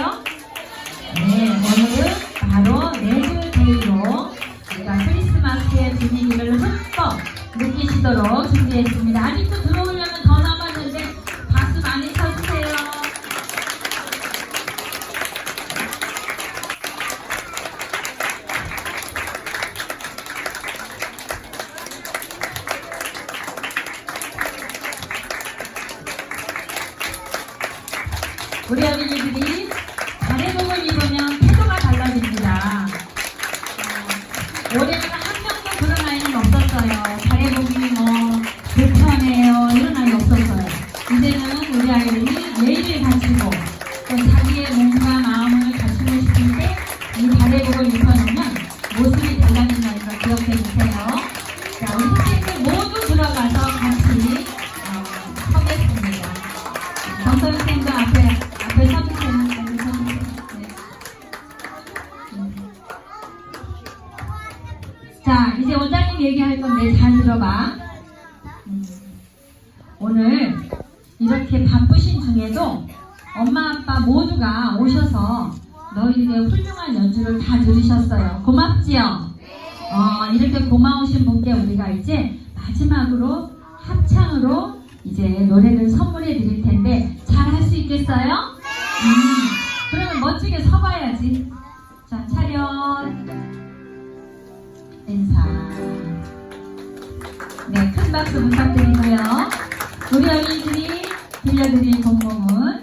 있나요? 네, 오늘은 바로 네줄데이로 제가 크리스마스의 분위기를 흠뻑 느끼시도록 준비했습니다. 아직도 들어오려면 더 남았는데 박수 많이 쳐주세요. 우리 아이들이 잘해복을 입으면 태도가 달라집니다. 어, 올해는 한 명도 그런 아이는 없었어요. 잘해보기 뭐 불편해요 이런 아이 없었어요. 이제는 우리 아이들이 예의를 또 자기의 몸과 마음을 갖추고 싶을 때이 잘해복을 입혀놓으면 모습이 달라진다는 걸 기억해 주세요. 자, 우리 선생님들 모두 들어가서 같이 어. 정선 선생님 자, 이제 원장님 얘기할 건데 잘 들어봐. 음, 오늘 이렇게 바쁘신 중에도 엄마 아빠 모두가 오셔서 너희들의 훌륭한 연주를 다 들으셨어요. 고맙지요? 어, 이렇게 고마우신 분께 우리가 이제 마지막으로 합창으로 이제 노래를 선물해 드릴 텐데 잘 할 수 있겠어요? 음, 그러면 멋지게 서봐야지. 자, 차렷. 네, 큰 박수 부탁드리고요. 우리 어린이들이 들려드릴 공공은